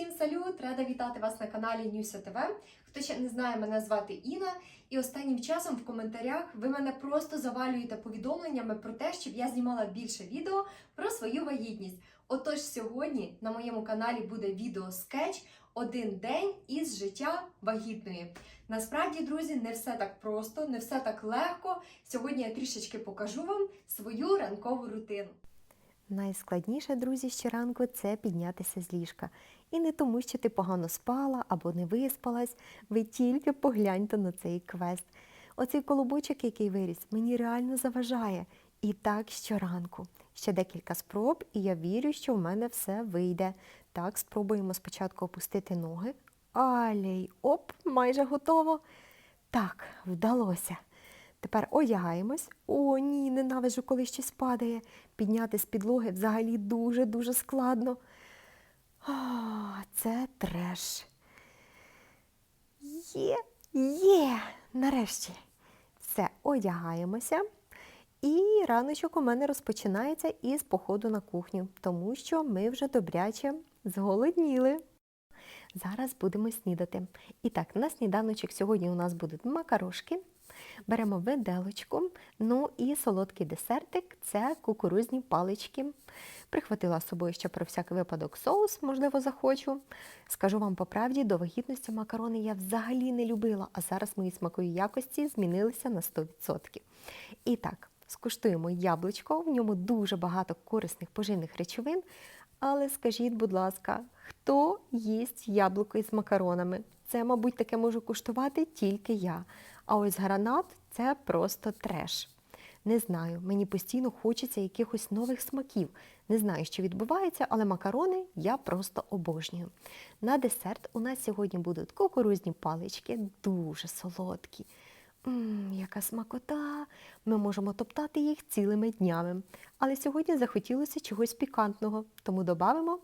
Всім салют! Рада вітати вас на каналі Нюся ТВ. Хто ще не знає, мене звати Інна, і останнім часом в коментарях ви мене просто завалюєте повідомленнями про те, щоб я знімала більше відео про свою вагітність. Отож, сьогодні на моєму каналі буде відео скетч Один день із життя вагітної. Насправді, друзі, не все так просто, не все так легко. Сьогодні я трішечки покажу вам свою ранкову рутину. Найскладніше, друзі, щоранку це піднятися з ліжка. І не тому, що ти погано спала або не виспалась. Ви тільки погляньте на цей квест. Оцей колобочок, який виріс, мені реально заважає. І так щоранку. Ще декілька спроб, і я вірю, що в мене все вийде. Так, спробуємо спочатку опустити ноги. Алей, оп, майже готово. Так, вдалося. Тепер одягаємось. О, ні, ненавиджу, коли щось падає. Підняти з підлоги взагалі дуже-дуже складно. А, це треш. Є, є, нарешті. Все, одягаємося. І раночок у мене розпочинається із походу на кухню, тому що ми вже добряче зголодніли. Зараз будемо снідати. І так, на сніданочок сьогодні у нас будуть макарошки. Беремо виделочку, ну і солодкий десертик це кукурузні палички. Прихватила з собою ще про всякий випадок соус, можливо, захочу. Скажу вам по правді, до вагітності макарони я взагалі не любила, а зараз мої смакові якості змінилися на 100%. І так, скуштуємо яблучко, в ньому дуже багато корисних поживних речовин. Але скажіть, будь ласка, хто їсть яблуко із макаронами? Це, мабуть, таке можу куштувати тільки я. А ось гранат це просто треш. Не знаю, мені постійно хочеться якихось нових смаків. Не знаю, що відбувається, але макарони я просто обожнюю. На десерт у нас сьогодні будуть кукурузні палички, дуже солодкі. Мм, яка смакота! Ми можемо топтати їх цілими днями. Але сьогодні захотілося чогось пікантного, тому додамо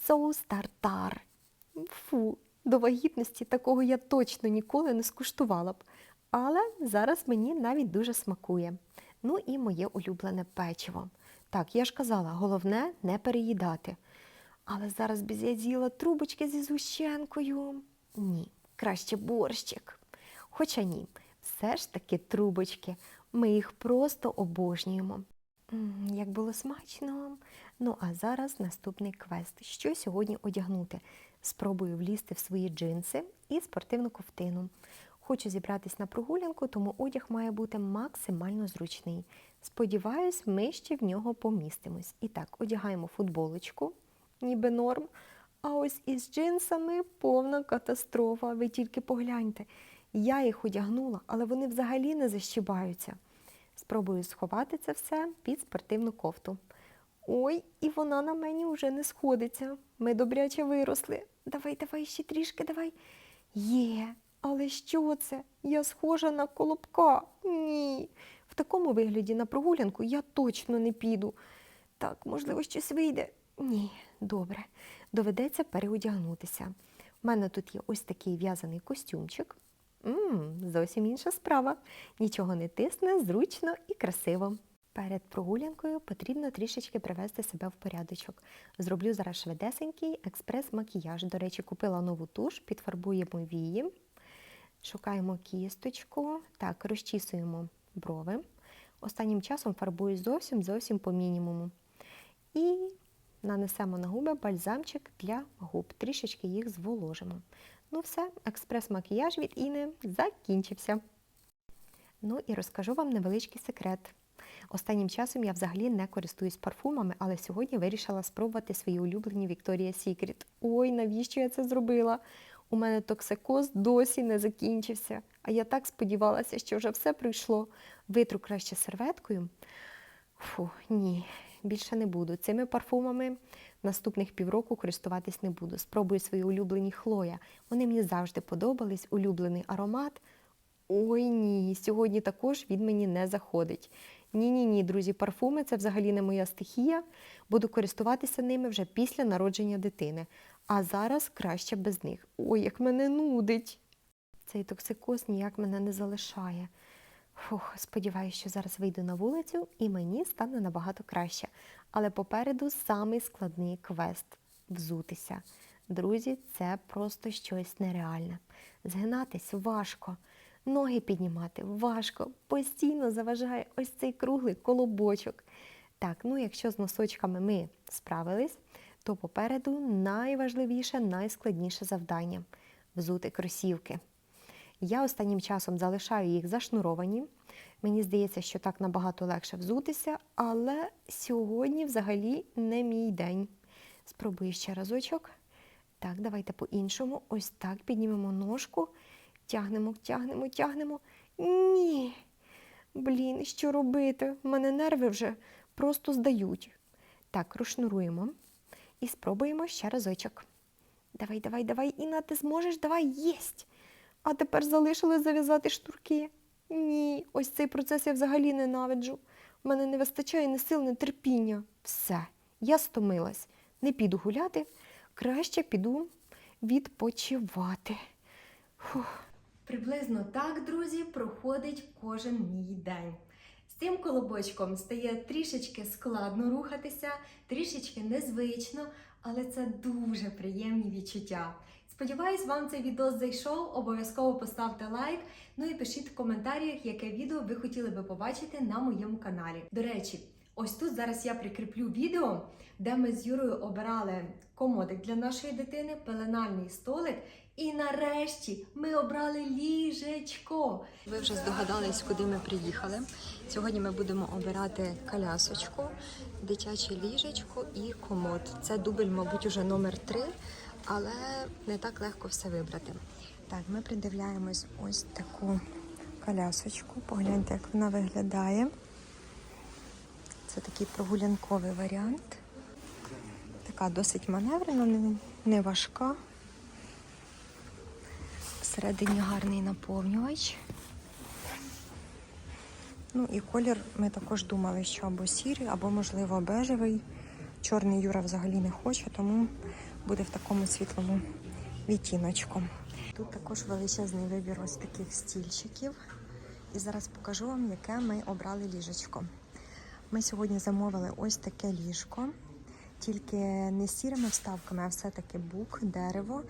соус тартар. Фу, до вагітності такого я точно ніколи не скуштувала б. Але зараз мені навіть дуже смакує. Ну і моє улюблене печиво. Так, я ж казала, головне не переїдати. Але зараз б я з'їла трубочки зі згущенкою. Ні, краще борщик. Хоча ні, все ж таки трубочки. Ми їх просто обожнюємо. Як було смачно. Ну а зараз наступний квест. Що сьогодні одягнути? Спробую влізти в свої джинси і спортивну ковтину. Хочу зібратись на прогулянку, тому одяг має бути максимально зручний. Сподіваюсь, ми ще в нього помістимось. І так, одягаємо футболочку, ніби норм. А ось із джинсами повна катастрофа. Ви тільки погляньте. Я їх одягнула, але вони взагалі не защібаються. Спробую сховати це все під спортивну кофту. Ой, і вона на мені вже не сходиться. Ми добряче виросли. Давай, давай, ще трішки, давай. Є, але що це? Я схожа на колобка. Ні. В такому вигляді на прогулянку я точно не піду. Так, можливо, щось вийде. Ні, добре. Доведеться переодягнутися. У мене тут є ось такий в'язаний костюмчик. Мм, зовсім інша справа. Нічого не тисне, зручно і красиво. Перед прогулянкою потрібно трішечки привести себе в порядочок. Зроблю зараз швидесенький експрес-макіяж. До речі, купила нову туш, підфарбуємо вії, шукаємо кісточку, так, розчісуємо брови. Останнім часом фарбую зовсім зовсім по мінімуму. І нанесемо на губи бальзамчик для губ, трішечки їх зволожимо. Ну все, експрес-макіяж від Іни закінчився. Ну і розкажу вам невеличкий секрет. Останнім часом я взагалі не користуюсь парфумами, але сьогодні вирішила спробувати свої улюблені Victoria's Secret. Ой, навіщо я це зробила? У мене токсикоз досі не закінчився, а я так сподівалася, що вже все пройшло. Витру краще серветкою. Фу, ні, більше не буду. Цими парфумами наступних півроку користуватись не буду. Спробую свої улюблені хлоя. Вони мені завжди подобались, улюблений аромат. Ой ні, сьогодні також він мені не заходить. Ні-ні ні, друзі, парфуми це взагалі не моя стихія. Буду користуватися ними вже після народження дитини. А зараз краще без них. Ой, як мене нудить. Цей токсикоз ніяк мене не залишає. Фух, сподіваюся, що зараз вийду на вулицю і мені стане набагато краще. Але попереду самий складний квест взутися. Друзі, це просто щось нереальне. Згинатись важко, ноги піднімати важко, постійно заважає ось цей круглий колобочок. Так, ну якщо з носочками ми справились, то попереду найважливіше, найскладніше завдання взути кросівки. Я останнім часом залишаю їх зашнуровані. Мені здається, що так набагато легше взутися, але сьогодні взагалі не мій день. Спробую ще разочок. Так, давайте по-іншому. Ось так піднімемо ножку, тягнемо, тягнемо, тягнемо. Ні. Блін, що робити? У мене нерви вже просто здають. Так, розшнуруємо і спробуємо ще разочок. Давай, давай, давай, Інна, ти зможеш? Давай, єсть! А тепер залишилось зав'язати шнурки. Ні, ось цей процес я взагалі ненавиджу. У мене не вистачає ні сил, ні терпіння. Все, я стомилась. Не піду гуляти, краще піду відпочивати. Фух. Приблизно так, друзі, проходить кожен мій день. З цим колобочком стає трішечки складно рухатися, трішечки незвично, але це дуже приємні відчуття. Сподіваюсь, вам цей відео зайшов. Обов'язково поставте лайк. Ну і пишіть в коментарях, яке відео ви хотіли би побачити на моєму каналі. До речі, ось тут зараз я прикріплю відео, де ми з Юрою обирали комодик для нашої дитини, пеленальний столик. І нарешті ми обрали ліжечко. Ви вже здогадались, куди ми приїхали. Сьогодні ми будемо обирати колясочку, дитяче ліжечко і комод. Це дубль, мабуть, уже номер три, але не так легко все вибрати. Так, ми придивляємось ось таку колясочку. Погляньте, як вона виглядає. Це такий прогулянковий варіант. Така досить маневрена, не- важка. Всередині гарний наповнювач. Ну і колір ми також думали, що або сірий, або, можливо, бежевий. Чорний Юра взагалі не хоче, тому буде в такому світлому відтіночку. Тут також величезний вибір ось таких стільчиків. І зараз покажу вам, яке ми обрали ліжечко. Ми сьогодні замовили ось таке ліжко, тільки не сірими вставками, а все-таки бук, дерево.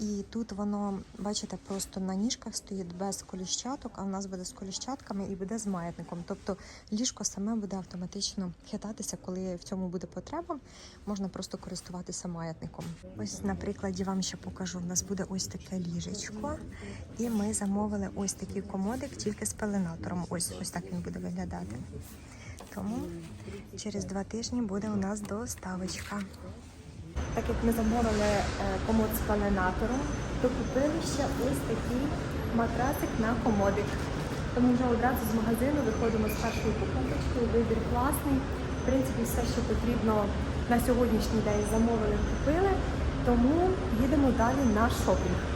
І тут воно, бачите, просто на ніжках стоїть без коліщаток, а в нас буде з коліщатками і буде з маятником. Тобто ліжко саме буде автоматично хитатися, коли в цьому буде потреба. Можна просто користуватися маятником. Ось на прикладі вам ще покажу. У нас буде ось таке ліжечко, і ми замовили ось такий комодик тільки з пеленатором. Ось ось так він буде виглядати. Тому через два тижні буде у нас доставочка. Так як ми замовили е, комод з паленатором, то купили ще ось такий матрасик на комодик. Тому вже одразу з магазину виходимо з першою покупочкою. Вибір класний. В принципі, все, що потрібно на сьогоднішній день замовили, купили. Тому їдемо далі на шопінг.